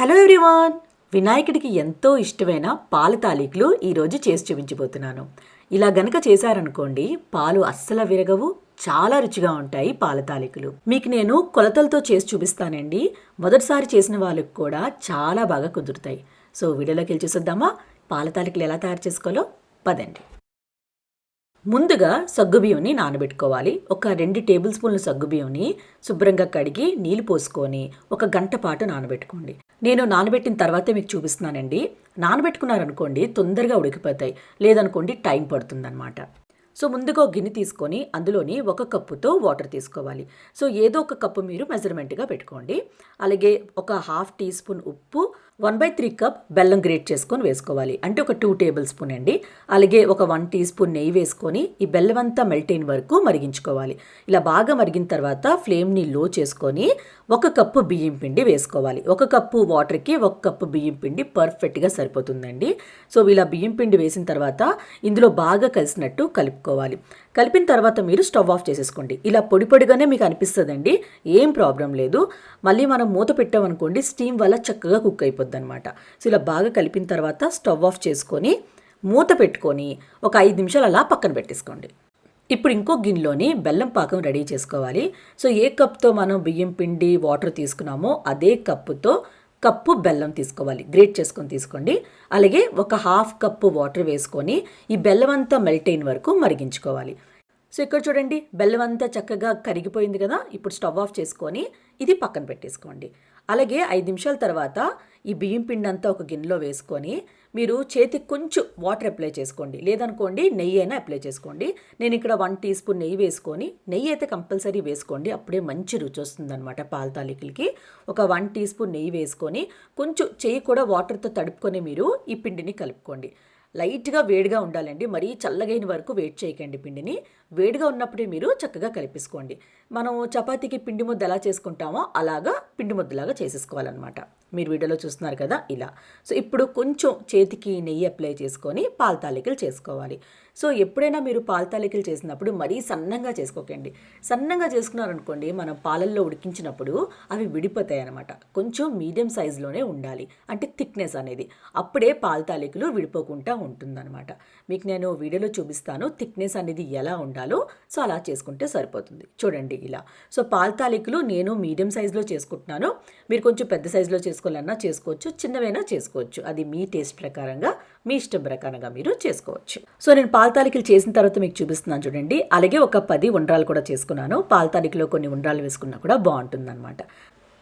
Hello everyone! వినాయకుడికి ఎంతో ఇష్టమైన పాల తాలికలు ఈరోజు చేసి చూపించబోతున్నాను. ఇలా గనక చేశారనుకోండి పాలు అస్సలు విరగవు చాలా రుచిగా ఉంటాయి పాల తాలికలు. మీకు నేను కొలతలతో చేసి చూపిస్తానండి. మొదటిసారి చేసిన వాళ్ళకి కూడా చాలా బాగా కుదురుతాయి. సో వీడియోలోకి వెళ్ళి చూసేద్దామా? పాల తాలికలు ఎలా తయారు చేసుకోవాలో? పదండి. ముందుగా సగ్గుబియ్యంని నానబెట్టుకోవాలి. ఒక రెండు టేబుల్ స్పూన్ల సగ్గుబియ్యంని శుభ్రంగా కడిగి నీళ్ళు పోసుకొని ఒక గంట పాటు నానబెట్టుకోండి. నేను నానబెట్టిన తర్వాతే మీకు చూపిస్తున్నానండి. నానబెట్టుకున్నారనుకోండి తొందరగా ఉడికిపోతాయి. లేదనుకోండి టైం పడుతుందన్నమాట. సో ముందుగా గిన్నె తీసుకొని అందులోని ఒక కప్పుతో వాటర్ తీసుకోవాలి. సో ఏదో ఒక కప్పు మీరు మెజర్మెంట్గా పెట్టుకోండి. అలాగే ఒక హాఫ్ టీ స్పూన్ ఉప్పు వన్ బై త్రీ కప్ బెల్లం గ్రేట్ చేసుకొని వేసుకోవాలి. అంటే ఒక టూ టేబుల్ స్పూన్ అండి. అలాగే ఒక వన్ టీ స్పూన్ నెయ్యి వేసుకొని ఈ బెల్లం అంతా మెల్ట్ అయిన వరకు మరిగించుకోవాలి. ఇలా బాగా మరిగిన తర్వాత ఫ్లేమ్ని లో చేసుకొని ఒక కప్పు బియ్యం పిండి వేసుకోవాలి. ఒక కప్పు వాటర్కి ఒక కప్పు బియ్యం పిండి పర్ఫెక్ట్గా సరిపోతుందండి. సో ఇలా బియ్యం పిండి వేసిన తర్వాత ఇందులో బాగా కలిసినట్టు కలుపుకోవాలి. కలిపిన తర్వాత మీరు స్టవ్ ఆఫ్ చేసేసుకోండి. ఇలా పొడి పొడిగానే మీకు అనిపిస్తుందండి. ఏం ప్రాబ్లం లేదు. మళ్ళీ మనం మూత పెట్టామనుకోండి స్టీమ్ వల్ల చక్కగా కుక్ అయిపోద్ది. అనమాట సో ఇలా బాగా కలిపిన తర్వాత స్టవ్ ఆఫ్ చేసుకొని మూత పెట్టుకొని ఒక ఐదు నిమిషాలు అలా పక్కన పెట్టేసుకోండి. ఇప్పుడు ఇంకో గిన్నెలోని బెల్లం పాకం రెడీ చేసుకోవాలి. సో ఏ కప్తో మనం బియ్యం పిండి వాటర్ తీసుకున్నామో అదే కప్పుతో కప్పు బెల్లం తీసుకోవాలి. గ్రేట్ చేసుకొని తీసుకోండి. అలాగే ఒక హాఫ్ కప్పు వాటర్ వేసుకొని ఈ బెల్లం అంతా మెల్ట్ అయిన వరకు మరిగించుకోవాలి. సో ఇక్కడ చూడండి బెల్లం అంతా చక్కగా కరిగిపోయింది కదా? ఇప్పుడు స్టవ్ ఆఫ్ చేసుకొని ఇది పక్కన పెట్టేసుకోండి. అలాగే ఐదు నిమిషాల తర్వాత ఈ బియ్యం పిండి అంతా ఒక గిన్నెలో వేసుకొని మీరు చేతికి కొంచెం వాటర్ అప్లై చేసుకోండి. లేదనుకోండి నెయ్యి అయినా అప్లై చేసుకోండి. నేను ఇక్కడ వన్ టీ స్పూన్ నెయ్యి వేసుకొని నెయ్యి అయితే కంపల్సరీ వేసుకోండి. అప్పుడే మంచి రుచి వస్తుందన్నమాట పాల తాలికలకి. ఒక వన్ టీ స్పూన్ నెయ్యి వేసుకొని కొంచెం చెయ్యి కూడా వాటర్తో తడుపుకొని మీరు ఈ పిండిని కలుపుకోండి. లైట్గా వేడిగా ఉండాలండి. మరీ చల్లగైన వరకు వేడి చేయకండి పిండిని. వేడిగా ఉన్నప్పుడే మీరు చక్కగా కలిపేసుకోండి. మనం చపాతీకి పిండి ముద్ద ఎలా చేసుకుంటామో అలాగా పిండి ముద్దలాగా చేసేసుకోవాలన్నమాట. మీరు వీడియోలో చూస్తున్నారు కదా ఇలా. సో ఇప్పుడు కొంచెం చేతికి నెయ్యి అప్లై చేసుకొని పాల తాలికలు చేసుకోవాలి. సో ఎప్పుడైనా మీరు పాల తాలికలు చేసినప్పుడు మరీ సన్నంగా చేసుకోకండి. సన్నంగా చేసుకున్నారనుకోండి మనం పాలల్లో ఉడికించినప్పుడు అవి విడిపోతాయి అనమాట కొంచెం మీడియం సైజులోనే ఉండాలి. అంటే థిక్నెస్ అనేది. అప్పుడే పాల తాలికలు విడిపోకుండా ఉంటుందన్నమాట. మీకు నేను వీడియోలో చూపిస్తాను థిక్నెస్ అనేది ఎలా ఉండాలో. సో అలా చేసుకుంటే సరిపోతుంది. చూడండి. ఇలా. సో పాల తాలికలు నేను మీడియం సైజులో చేసుకుంటున్నాను. మీరు కొంచెం పెద్ద సైజులో చేసుకోవాలన్నా చేసుకోవచ్చు చిన్నవైనా చేసుకోవచ్చు. అది మీ టేస్ట్ ప్రకారంగా మీ ఇష్టం ప్రకారంగా మీరు చేసుకోవచ్చు. సో నేను పాల తాలికలు చేసిన తర్వాత మీకు చూపిస్తున్నాను చూడండి. అలాగే ఒక పది ఉండ్రాలు కూడా చేసుకున్నాను. పాల తాలికలో కొన్ని ఉండ్రాలు వేసుకున్నా కూడా బాగుంటుందన్నమాట.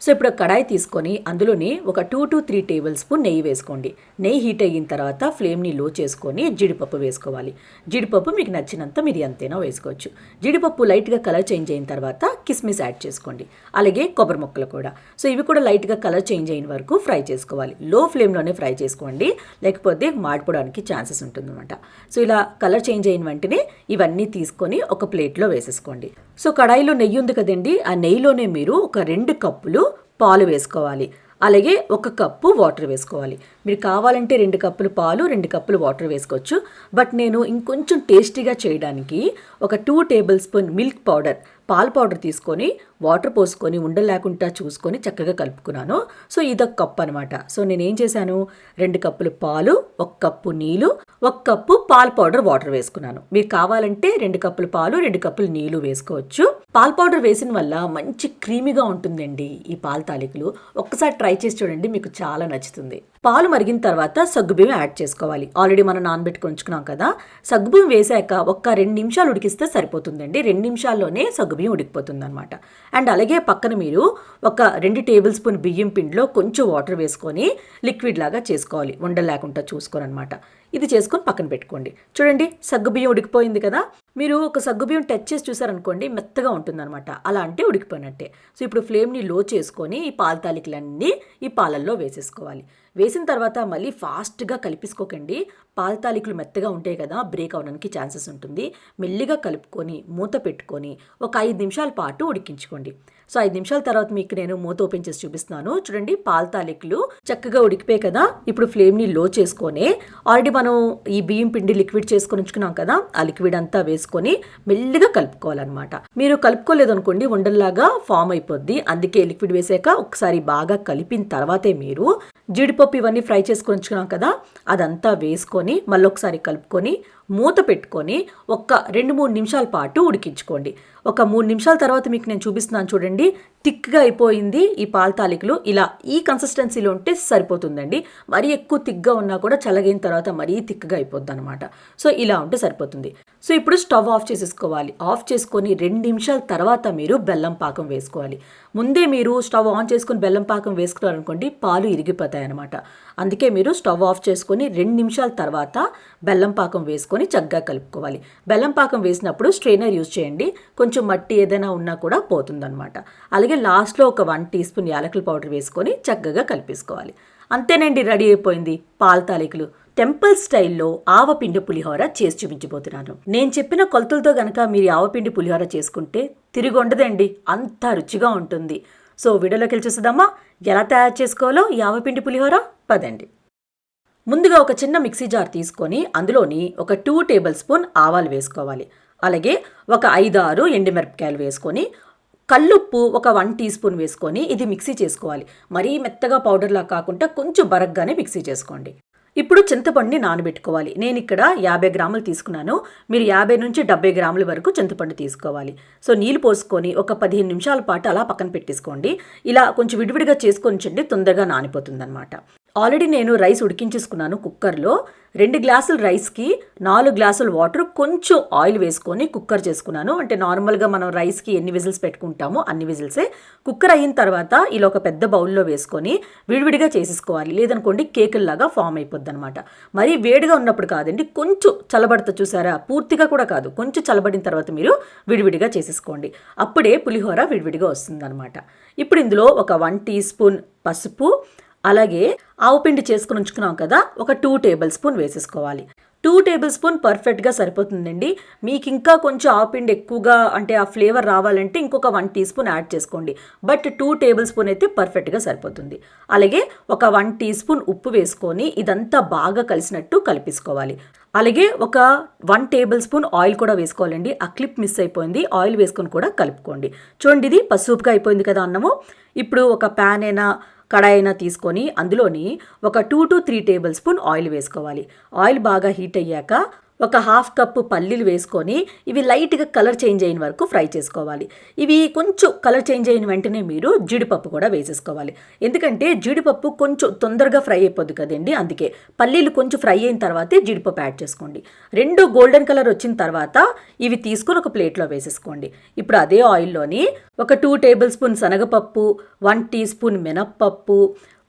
సో ఇప్పుడు కడాయి తీసుకొని అందులోని ఒక two to three tablespoon నెయ్యి వేసుకోండి. నెయ్యి హీట్ అయిన తర్వాత ఫ్లేమ్ని లో చేసుకొని జీడిపప్పు వేసుకోవాలి. జీడిపప్పు మీకు నచ్చినంత మీరు ఎంతైనా వేసుకోవచ్చు. జీడిపప్పు లైట్గా కలర్ చేంజ్ అయిన తర్వాత కిస్మిస్ యాడ్ చేసుకోండి. అలాగే కొబ్బరి ముక్కలు కూడా. సో ఇవి కూడా లైట్గా కలర్ చేంజ్ అయిన వరకు ఫ్రై చేసుకోవాలి. లో ఫ్లేమ్లోనే ఫ్రై చేసుకోండి. లేకపోతే మాడిపోవడానికి ఛాన్సెస్ ఉంటుందన్నమాట. సో ఇలా కలర్ చేంజ్ అయిన వెంటనే ఇవన్నీ తీసుకొని ఒక ప్లేట్లో వేసేసుకోండి. సో కడాయిలో నెయ్యి ఉంది కదండి. ఆ నెయ్యిలోనే మీరు ఒక రెండు కప్పులు పాలు వేసుకోవాలి. అలాగే ఒక కప్పు వాటర్ వేసుకోవాలి. మీరు కావాలంటే రెండు కప్పులు పాలు రెండు కప్పులు వాటర్ వేసుకోవచ్చు. బట్ నేను ఇంకొంచెం టేస్టీగా చేయడానికి ఒక two tablespoon milk powder పాల పౌడర్ తీసుకొని వాటర్ పోసుకొని ఉండలేకుండా చూసుకొని చక్కగా కలుపుకున్నాను. సో ఇదొక కప్ అనమాట సో నేను ఏం చేశాను? రెండు కప్పులు పాలు ఒక కప్పు నీళ్ళు ఒక కప్పు పాల పౌడర్ వాటర్ వేసుకున్నాను. మీరు కావాలంటే రెండు కప్పులు పాలు రెండు కప్పులు నీళ్ళు వేసుకోవచ్చు. పాల పౌడర్ వేసిన వల్ల మంచి క్రీమీగా ఉంటుందండి ఈ పాల తాలికలు. ఒక్కసారి ట్రై చేసి చూడండి మీకు చాలా నచ్చుతుంది. పాలు మరిగిన తర్వాత సగ్గుబియ్యం యాడ్ చేసుకోవాలి. ఆల్రెడీ మనం నానబెట్టుకుని ఉంచుకున్నాం కదా. సగ్గుబియ్యం వేసాక ఒక్క రెండు నిమిషాలు ఉడికిస్తే సరిపోతుందండి. రెండు నిమిషాల్లోనే బియ్యం ఉడికిపోతుంది అనమాట అండ్ అలాగే పక్కన మీరు ఒక రెండు టేబుల్ స్పూన్ బియ్యం పిండిలో కొంచెం వాటర్ వేసుకొని లిక్విడ్ లాగా చేసుకోవాలి. ఉండ లేకుండా చూసుకొని అనమాట ఇది చేసుకొని పక్కన పెట్టుకోండి. చూడండి సగ్గుబియ్యం ఉడికిపోయింది కదా. మీరు ఒక సగ్గుబియ్యం టచ్ చేసి చూసారనుకోండి మెత్తగా ఉంటుందన్నమాట. అలా అంటే ఉడికిపోయినట్టే. సో ఇప్పుడు ఫ్లేమ్ని లో చేసుకొని ఈ పాల తాలికలన్నీ ఈ పాలల్లో వేసేసుకోవాలి. వేసిన తర్వాత మళ్ళీ ఫాస్ట్గా కలిపించుకోకండి పాల మెత్తగా ఉంటాయి కదా బ్రేక్ అవడానికి ఛాన్సెస్ ఉంటుంది. మెల్లిగా కలుపుకొని మూత పెట్టుకొని ఒక ఐదు నిమిషాల పాటు ఉడికించుకోండి. సో ఐదు నిమిషాల తర్వాత మీకు నేను మూత ఓపెన్ చేసి చూపిస్తున్నాను. చూడండి పాలతాలికలు చక్కగా ఉడికిపోయాయి కదా. ఇప్పుడు ఫ్లేమ్ని లో చేసుకొని ఆల్రెడీ మనం ఈ బియ్యం పిండి లిక్విడ్ చేసుకొని ఉంచుకున్నాం కదా ఆ లిక్విడ్ అంతా వేసుకొని మెల్లిగా కలుపుకోవాలన్నమాట. మీరు కలుపుకోలేదు అనుకోండి ఉండల్లాగా ఫామ్ అయిపోద్ది. అందుకే లిక్విడ్ వేసాక ఒకసారి బాగా కలిపిన తర్వాతే మీరు జీడిపప్పు ఇవన్నీ ఫ్రై చేసుకొని ఉంచుకున్నాం కదా అదంతా వేసుకొని మళ్ళీ ఒకసారి కలుపుకొని మూత పెట్టుకొని ఒక్క రెండు మూడు నిమిషాల పాటు ఉడికించుకోండి. ఒక మూడు నిమిషాల తర్వాత మీకు నేను చూపిస్తున్నాను చూడండి. థిక్గా అయిపోయింది ఈ పాల తాలికలు. ఇలా ఈ కన్సిస్టెన్సీలో ఉంటే సరిపోతుందండి. మరీ ఎక్కువ థిక్గా ఉన్నా కూడా చల్లగైన తర్వాత మరీ థిక్గా అయిపోద్ది అనమాట సో ఇలా ఉంటే సరిపోతుంది. సో ఇప్పుడు స్టవ్ ఆఫ్ చేసేసుకోవాలి. ఆఫ్ చేసుకొని రెండు నిమిషాల తర్వాత మీరు బెల్లం పాకం వేసుకోవాలి. ముందే మీరు స్టవ్ ఆన్ చేసుకొని బెల్లం పాకం వేసుకున్నారనుకోండి పాలు ఇరిగిపోతాయి అనమాట అందుకే మీరు స్టవ్ ఆఫ్ చేసుకొని రెండు నిమిషాల తర్వాత బెల్లం పాకం వేసుకొని చక్కగా కలుపుకోవాలి. బెల్లం పాకం వేసినప్పుడు స్ట్రైనర్ యూజ్ చేయండి. కొంచెం మట్టి ఏదైనా ఉన్నా కూడా పోతుందన్నమాట. అలాగే లాస్ట్లో ఒక వన్ టీ స్పూన్ యాలకుల పౌడర్ వేసుకొని చక్కగా కలిపేసుకోవాలి. అంతేనండి రెడీ అయిపోయింది. పాల తాలికలు. టెంపుల్ స్టైల్లో ఆవపిండి పులిహోర చేసి చూపించబోతున్నాను. నేను చెప్పిన కొలతలతో గనక మీరు ఆవపిండి పులిహోర చేసుకుంటే తిరిగి ఉండదండి అంత రుచిగా ఉంటుంది. సో వీడియోలోకి వెళ్ళి చూసేద్దామా? ఎలా తయారు చేసుకోవాలో ఈ ఆవపిండి పులిహోర? పదండి. ముందుగా ఒక చిన్న మిక్సీ జార్ తీసుకొని అందులోని ఒక టూ టేబుల్ స్పూన్ ఆవాలు వేసుకోవాలి. అలాగే ఒక ఐదు ఆరు ఎండుమిరపకాయలు వేసుకొని కల్లుప్పు ఒక వన్ టీ స్పూన్ వేసుకొని ఇది మిక్సీ చేసుకోవాలి. మరీ మెత్తగా పౌడర్లా కాకుండా కొంచెం బరగ్గానే మిక్సీ చేసుకోండి. ఇప్పుడు చింతపండుని నానబెట్టుకోవాలి. నేను ఇక్కడ యాభై గ్రాములు తీసుకున్నాను. మీరు యాభై నుంచి డెబ్బై గ్రాముల వరకు చింతపండు తీసుకోవాలి. సో నీళ్ళు పోసుకొని ఒక పదిహేను నిమిషాల పాటు అలా పక్కన పెట్టేసుకోండి. ఇలా కొంచెం విడివిడిగా చేసుకొని ఉంచండి. తొందరగా నానిపోతుంది ఆల్రెడీ నేను రైస్ ఉడికించేసుకున్నాను కుక్కర్లో. రెండు గ్లాసులు రైస్కి నాలుగు గ్లాసులు వాటర్ కొంచెం ఆయిల్ వేసుకొని కుక్కర్ చేసుకున్నాను. అంటే నార్మల్గా మనం రైస్కి ఎన్ని విజిల్స్ పెట్టుకుంటామో అన్ని విజిల్సే. కుక్కర్ అయిన తర్వాత ఇలా ఒక పెద్ద బౌల్లో వేసుకొని విడివిడిగా చేసేసుకోవాలి. లేదనుకోండి కేకుల్లాగా ఫామ్ అయిపోద్ది అనమాట మరీ వేడిగా ఉన్నప్పుడు కాదండి కొంచెం చల్లబడతా చూసారా? పూర్తిగా కూడా కాదు కొంచెం చల్లబడిన తర్వాత మీరు విడివిడిగా చేసేసుకోండి. అప్పుడే పులిహోర విడివిడిగా వస్తుందన్నమాట. ఇప్పుడు ఇందులో ఒక వన్ టీ స్పూన్ పసుపు అలాగే ఆవు పిండి చేసుకుని ఉంచుకున్నాం కదా ఒక టూ టేబుల్ స్పూన్ వేసేసుకోవాలి. టూ టేబుల్ స్పూన్ పర్ఫెక్ట్గా సరిపోతుందండి. మీకు ఇంకా కొంచెం ఆవు పిండి ఎక్కువగా అంటే ఆ ఫ్లేవర్ రావాలంటే ఇంకొక వన్ టీ స్పూన్ యాడ్ చేసుకోండి. బట్ టూ టేబుల్ స్పూన్ అయితే పర్ఫెక్ట్గా సరిపోతుంది. అలాగే ఒక వన్ టీ స్పూన్ ఉప్పు వేసుకొని ఇదంతా బాగా కలిసినట్టు కలిపేసుకోవాలి. అలాగే ఒక వన్ టేబుల్ స్పూన్ ఆయిల్ కూడా వేసుకోవాలండి. ఆ క్లిప్ మిస్ అయిపోయింది. ఆయిల్ వేసుకొని కూడా కలుపుకోండి. చూడండి ఇది పసుపుగా అయిపోయింది కదా అన్నము. ఇప్పుడు ఒక ప్యాన్ అయినా కడాయినా తీసుకొని అందులోని ఒక two to three tablespoon oil వేసుకోవాలి. ఆయిల్ బాగా హీట్ అయ్యాక ఒక హాఫ్ కప్పు పల్లీలు వేసుకొని ఇవి లైట్గా కలర్ చేంజ్ అయిన వరకు ఫ్రై చేసుకోవాలి. ఇవి కొంచెం కలర్ చేంజ్ అయిన వెంటనే మీరు జీడిపప్పు కూడా వేసేసుకోవాలి. ఎందుకంటే జీడిపప్పు కొంచెం తొందరగా ఫ్రై అయిపోద్ది కదండి అందుకే పల్లీలు కొంచెం ఫ్రై అయిన తర్వాతే జీడిపప్పు యాడ్ చేసుకోండి. రెండు గోల్డెన్ కలర్ వచ్చిన తర్వాత ఇవి తీసుకొని ఒక ప్లేట్లో వేసేసుకోండి. ఇప్పుడు అదే ఆయిల్లోని ఒక టూ టేబుల్ స్పూన్ శనగపప్పు వన్ టీ స్పూన్ మినప్పప్పు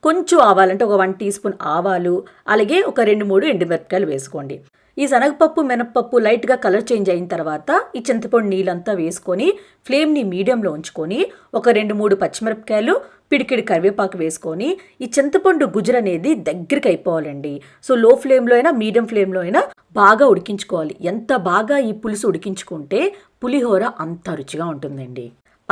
కొంచెం ఆవాలంటే ఒక వన్ టీ స్పూన్ ఆవాలు అలాగే ఒక రెండు మూడు ఎండుమిరపకాయలు వేసుకోండి. ఈ శనగపప్పు మినప్పప్పు లైట్గా కలర్ చేంజ్ అయిన తర్వాత ఈ చింతపండు నీళ్ళంతా వేసుకొని ఫ్లేమ్ని మీడియంలో ఉంచుకొని ఒక రెండు మూడు పచ్చిమిరపకాయలు పిడికిడి కరివేపాకు వేసుకొని ఈ చింతపండు గుజ్జు అనేది దగ్గరికి అయిపోవాలండి. సో లో ఫ్లేమ్లో అయినా మీడియం ఫ్లేమ్లో అయినా బాగా ఉడికించుకోవాలి. ఎంత బాగా ఈ పులుసు ఉడికించుకుంటే పులిహోర అంత రుచిగా ఉంటుందండి.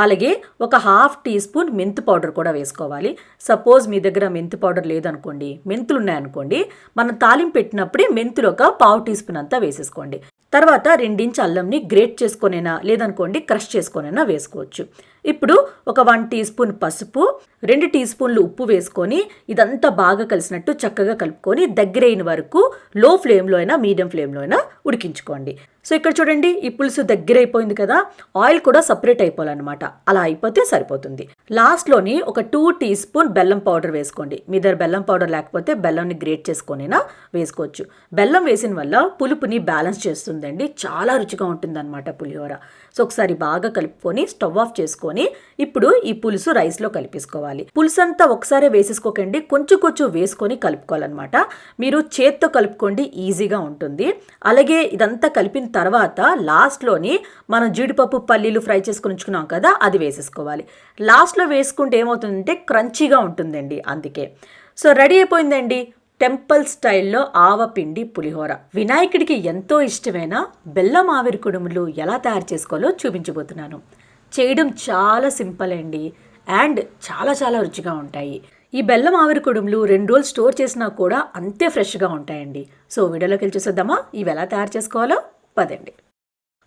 అలాగే ఒక హాఫ్ టీ స్పూన్ మెంతి పౌడర్ కూడా వేసుకోవాలి. సపోజ్ మీ దగ్గర మెంతి పౌడర్ లేదనుకోండి మెంతులు ఉన్నాయనుకోండి మనం తాలింపు పెట్టినప్పుడే మెంతులు ఒక పావు టీ స్పూన్ అంతా వేసేసుకోండి. తర్వాత రెండించి అల్లంని గ్రేట్ చేసుకొనైనా లేదనుకోండి క్రష్ చేసుకొనైనా వేసుకోవచ్చు. ఇప్పుడు ఒక వన్ టీ స్పూన్ పసుపు రెండు టీ స్పూన్లు ఉప్పు వేసుకొని ఇదంతా బాగా కలిసినట్టు చక్కగా కలుపుకొని దగ్గరైన వరకు లో ఫ్లేమ్లో అయినా మీడియం ఫ్లేమ్లో అయినా ఉడికించుకోండి. సో ఇక్కడ చూడండి ఈ పులుసు దగ్గర అయిపోయింది కదా ఆయిల్ కూడా సపరేట్ అయిపోవాలన్నమాట. అలా అయిపోతే సరిపోతుంది. లాస్ట్లోని ఒక టూ టీ స్పూన్ బెల్లం పౌడర్ వేసుకోండి. మీ దగ్గర బెల్లం పౌడర్ లేకపోతే బెల్లంని గ్రేట్ చేసుకొనైనా వేసుకోవచ్చు. బెల్లం వేసిన వల్ల పులుపుని బ్యాలెన్స్ చేస్తుందండి. చాలా రుచిగా ఉంటుందన్నమాట పులిహోర. సో ఒకసారి బాగా కలుపుకొని స్టవ్ ఆఫ్ చేసుకొని ఇప్పుడు ఈ పులుసు రైస్లో కలిపేసుకోవాలి. పులుసు అంతా ఒకసారి వేసేసుకోకండి. కొంచెం కొంచెం వేసుకొని కలుపుకోవాలన్నమాట. మీరు చేత్తో కలుపుకోండి ఈజీగా ఉంటుంది. అలాగే ఇదంతా కలిపిన తర్వాత లాస్ట్లోని మనం జీడిపప్పు పల్లీలు ఫ్రై చేసుకుని ఉంచుకున్నాం కదా అది వేసేసుకోవాలి. లాస్ట్లో వేసుకుంటే ఏమవుతుందంటే క్రంచీగా ఉంటుందండి అందుకే. సో రెడీ అయిపోయిందండి టెంపుల్ స్టైల్లో ఆవపిండి పులిహోర. వినాయకుడికి ఎంతో ఇష్టమైన బెల్లం ఆవిరి కుడుములు ఎలా తయారు చేసుకోవాలో చూపించబోతున్నాను. చేయడం చాలా సింపుల్ అండి అండ్ చాలా చాలా రుచిగా ఉంటాయి. ఈ బెల్లం ఆవిరి కుడుములు రెండు రోజులు స్టోర్ చేసినా కూడా అంతే ఫ్రెష్గా ఉంటాయండి. సో వీడియోలోకి వెళ్ళి చూసేద్దామా? ఇవి ఎలా తయారు చేసుకోవాలో? పదండి.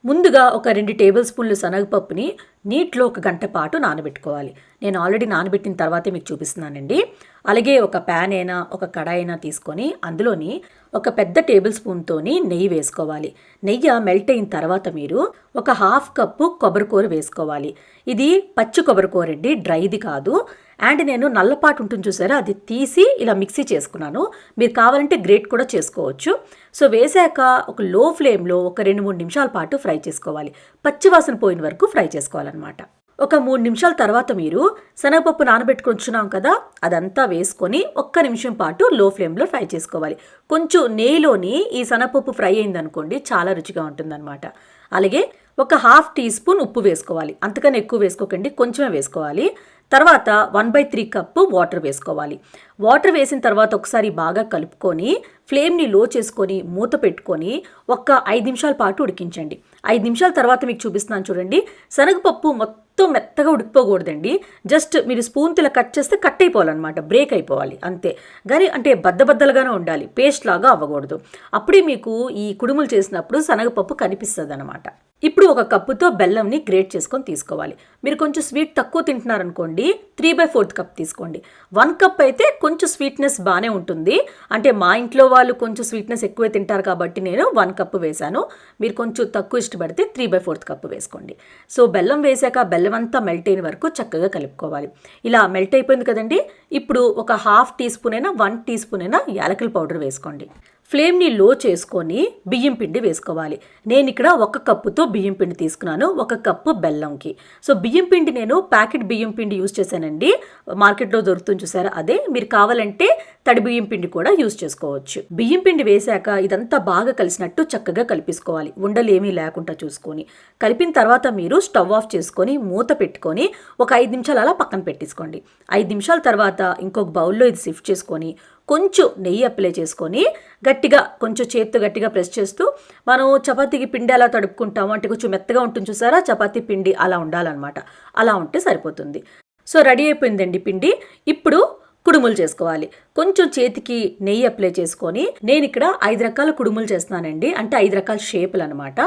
ముందుగా ఒక రెండు టేబుల్ స్పూన్లు శనగపప్పుని నీటిలో ఒక గంట పాటు నానబెట్టుకోవాలి. నేను ఆల్రెడీ నానబెట్టిన తర్వాతే మీకు చూపిస్తున్నానండి. అలాగే ఒక ప్యాన్ అయినా ఒక కడాయి అయినా తీసుకొని అందులోని ఒక పెద్ద టేబుల్ స్పూన్తోని నెయ్యి వేసుకోవాలి. నెయ్యి మెల్ట్ అయిన తర్వాత మీరు ఒక హాఫ్ కప్పు కొబ్బరికూర వేసుకోవాలి. ఇది పచ్చి కొబ్బరికూర అండి డ్రైది కాదు. అండ్ నేను నల్లపాటు ఉంటుంది చూసారా అది తీసి ఇలా మిక్సీ చేసుకున్నాను. మీరు కావాలంటే గ్రేట్ కూడా చేసుకోవచ్చు. సో వేసాక ఒక లో ఫ్లేమ్లో ఒక రెండు మూడు నిమిషాల పాటు ఫ్రై చేసుకోవాలి. పచ్చివాసన పోయిన వరకు ఫ్రై చేసుకోవాలి అనమాట ఒక మూడు నిమిషాల తర్వాత మీరు శనగపప్పు నానబెట్టుకొచ్చున్నాం కదా అదంతా వేసుకొని ఒక్క నిమిషం పాటు లో ఫ్లేమ్లో ఫ్రై చేసుకోవాలి. కొంచెం నెయ్యిలోని ఈ శనగపప్పు ఫ్రై అయిందనుకోండి చాలా రుచిగా ఉంటుందన్నమాట. అలాగే ఒక హాఫ్ టీ స్పూన్ ఉప్పు వేసుకోవాలి. అంతకన్నా ఎక్కువ వేసుకోకండి కొంచెమే వేసుకోవాలి. తర్వాత one by three cup water వేసుకోవాలి. వాటర్ వేసిన తర్వాత ఒకసారి బాగా కలుపుకొని ఫ్లేమ్ని లో చేసుకొని మూత పెట్టుకొని ఒక్క ఐదు నిమిషాల పాటు ఉడికించండి. ఐదు నిమిషాల తర్వాత మీకు చూపిస్తున్నాను చూడండి. శనగపప్పు మొత్తం మెత్తగా ఉడికిపోకూడదండి. జస్ట్ మీరు స్పూన్ ఇలా కట్ చేస్తే కట్ అయిపోవాలన్నమాట. బ్రేక్ అయిపోవాలి. అంతే. కానీ అంటే బద్దబద్దలుగానే ఉండాలి. పేస్ట్ లాగా అవ్వకూడదు. అప్పుడే మీకు ఈ కుడుములు చేసినప్పుడు శనగపప్పు కనిపిస్తుంది అనమాట ఇప్పుడు ఒక కప్పుతో బెల్లంని గ్రేట్ చేసుకొని తీసుకోవాలి. మీరు కొంచెం స్వీట్ తక్కువ తింటున్నారనుకోండి త్రీ బై ఫోర్త్ కప్ తీసుకోండి. వన్ కప్ అయితే కొంచెం స్వీట్నెస్ బాగానే ఉంటుంది. అంటే మా ఇంట్లో వాళ్ళు కొంచెం స్వీట్నెస్ ఎక్కువే తింటారు కాబట్టి నేను వన్ కప్ వేశాను. మీరు కొంచెం తక్కువ ఇష్టపడితే త్రీ బై ఫోర్త్ కప్ వేసుకోండి. సో బెల్లం వేసాక బెల్లం అంతా మెల్ట్ అయిన వరకు చక్కగా కలుపుకోవాలి. ఇలా మెల్ట్ అయిపోయింది కదండి? ఇప్పుడు ఒక హాఫ్ టీ స్పూన్ అయినా వన్ టీ స్పూన్ అయినా యాలకుల పౌడర్ వేసుకోండి. ఫ్లేమ్ని లో చేసుకొని బియ్యం పిండి వేసుకోవాలి. నేను ఇక్కడ ఒక కప్పుతో బియ్యం పిండి తీసుకున్నాను ఒక కప్పు బెల్లంకి. సో బియ్యం పిండి నేను ప్యాకెట్ బియ్యం పిండి యూస్ చేశానండి. మార్కెట్లో దొరుకుతుంది చూసారా? అదే. మీరు కావాలంటే తడి బియ్యం పిండి కూడా యూస్ చేసుకోవచ్చు. బియ్యం పిండి వేశాక ఇదంతా బాగా కలిసినట్టు చక్కగా కలిపేసుకోవాలి. ఉండలు ఏమీ లేకుండా చూసుకొని. కలిపిన తర్వాత మీరు స్టవ్ ఆఫ్ చేసుకొని మూత పెట్టుకొని ఒక ఐదు నిమిషాలు అలా పక్కన పెట్టేసుకోండి. ఐదు నిమిషాల తర్వాత ఇంకొక బౌల్లో ఇది షిఫ్ట్ చేసుకొని కొంచెం నెయ్యి అప్లై చేసుకొని గట్టిగా కొంచెం చేత్తో గట్టిగా ప్రెస్ చేస్తూ మనం చపాతీకి పిండి ఎలా తడుపుకుంటాము అంటే కొంచెం మెత్తగా ఉంటుంది చూసారా? చపాతీ పిండి అలా ఉండాలన్నమాట. అలా ఉంటే సరిపోతుంది. సో రెడీ అయిపోయిందండి పిండి. ఇప్పుడు కుడుములు చేసుకోవాలి. కొంచెం చేతికి నెయ్యి అప్లై చేసుకొని నేను ఇక్కడ ఐదు రకాల కుడుములు చేస్తున్నానండి. అంటే ఐదు రకాల షేపులు అనమాట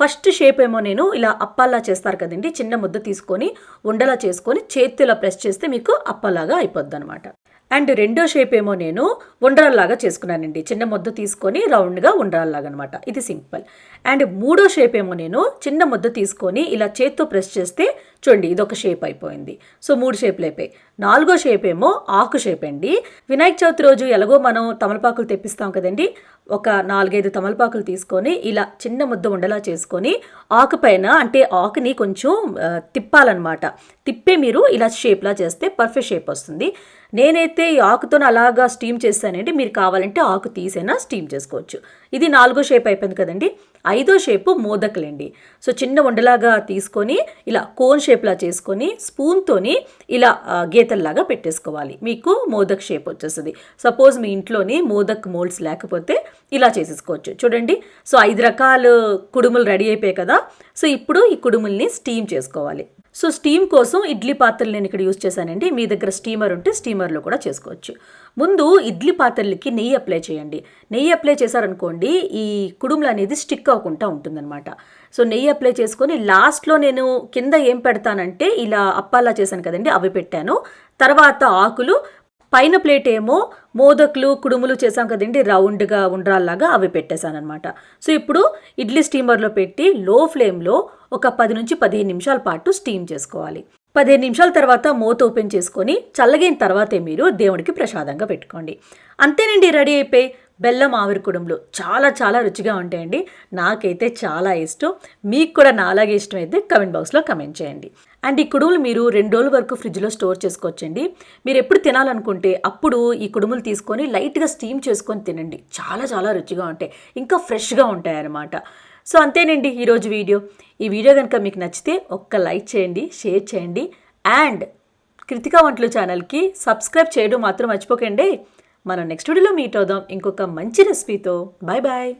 ఫస్ట్ షేప్ ఏమో నేను ఇలా అప్పల్లా చేస్తారు కదండి. చిన్న ముద్ద తీసుకొని ఉండలా చేసుకొని చేతిలో ప్రెస్ చేస్తే మీకు అప్పలాగా అయిపోద్ది అనమాట అండ్ రెండో షేప్ ఏమో నేను ఉండ్రాల్లాగా చేసుకున్నానండి. చిన్న ముద్ద తీసుకొని రౌండ్గా ఉండ్రాల్లాగా అనమాట ఇది సింపుల్. అండ్ మూడో షేప్ ఏమో నేను చిన్న ముద్ద తీసుకొని ఇలా చేత్తో ప్రెస్ చేస్తే చూడండి ఇది ఒక షేప్ అయిపోయింది. సో మూడు షేప్లు అయిపోయి నాలుగో షేప్ ఏమో ఆకు షేప్ అండి. వినాయక చవితి రోజు ఎలాగో మనం తమలపాకులు తెప్పిస్తాం కదండి. ఒక నాలుగైదు తమలపాకులు తీసుకొని ఇలా చిన్న ముద్ద ఉండలా చేసుకొని ఆకు పైన అంటే ఆకుని కొంచెం తిప్పాలన్నమాట. తిప్పే మీరు ఇలా షేప్లా చేస్తే పర్ఫెక్ట్ షేప్ వస్తుంది. నేనైతే ఈ ఆకుతో అలాగా స్టీమ్ చేస్తానండి. మీరు కావాలంటే ఆకు తీసైనా స్టీమ్ చేసుకోవచ్చు. ఇది నాలుగో షేప్ అయిపోయింది కదండి. ఐదో షేపు మోదకులండి. సో చిన్న ఉండలాగా తీసుకొని ఇలా కోన్ షేప్లా చేసుకొని స్పూన్తోని ఇలా గీతల్లాగా పెట్టేసుకోవాలి. మీకు మోదక్ షేప్ వచ్చేస్తుంది. సపోజ్ మీ ఇంట్లోని మోదక్ మోల్డ్స్ లేకపోతే ఇలా చేసేసుకోవచ్చు. చూడండి. సో ఐదు రకాల కుడుములు రెడీ అయిపోయాయి కదా. సో ఇప్పుడు ఈ కుడుముల్ని స్టీమ్ చేసుకోవాలి. సో స్టీమ్ కోసం ఇడ్లీ పాత్రలు నేను ఇక్కడ యూజ్ చేశానండి. మీ దగ్గర స్టీమర్ ఉంటే స్టీమర్లో కూడా చేసుకోవచ్చు. ముందు ఇడ్లీ పాత్రలకి నెయ్యి అప్లై చేయండి. నెయ్యి అప్లై చేశారనుకోండి ఈ కుడుములు అనేది స్టిక్ అవ్వకుండా ఉంటుందన్నమాట. సో నెయ్యి అప్లై చేసుకొని లాస్ట్లో నేను కింద ఏం పెడతానంటే ఇలా అప్పాలా చేశాను కదండి అవి పెట్టాను. తర్వాత ఆకులు పైన ప్లేట్ ఏమో మోదకులు కుడుములు చేసాం కదండి రౌండ్గా ఉండ్రాల్లాగా అవి పెట్టేశానమాట సో ఇప్పుడు ఇడ్లీ స్టీమర్లో పెట్టి లో ఫ్లేమ్లో ఒక పది నుంచి పదిహేను నిమిషాల పాటు స్టీమ్ చేసుకోవాలి. పదిహేను నిమిషాల తర్వాత మూత ఓపెన్ చేసుకొని చల్లగైన తర్వాతే మీరు దేవుడికి ప్రసాదంగా పెట్టుకోండి. అంతేనండి రెడీ అయిపోయి. బెల్లం ఆవిరికుడంలో చాలా చాలా రుచిగా ఉంటాయండి. నాకైతే చాలా ఇష్టం. మీకు కూడా నాలాగే ఇష్టమైతే కమెంట్ బాక్స్లో కమెంట్ చేయండి. అండ్ ఈ కుడుములు మీరు రెండు రోజుల వరకు ఫ్రిడ్జ్లో స్టోర్ చేసుకోవచ్చండి. మీరు ఎప్పుడు తినాలనుకుంటే అప్పుడు ఈ కుడుములు తీసుకొని లైట్గా స్టీమ్ చేసుకొని తినండి. చాలా చాలా రుచిగా ఉంటాయి. ఇంకా ఫ్రెష్గా ఉంటాయి అన్నమాట సో అంతేనండి ఈరోజు వీడియో. ఈ వీడియో కనుక మీకు నచ్చితే ఒక్క లైక్ చేయండి షేర్ చేయండి. అండ్ కృతికా వంటలు ఛానల్కి సబ్స్క్రైబ్ చేయడం మాత్రం మర్చిపోకండి. మనం నెక్స్ట్ వీడియోలో మీట్ అవుదాం. ఇంకొక మంచి రెసిపీతో బాయ్ బాయ్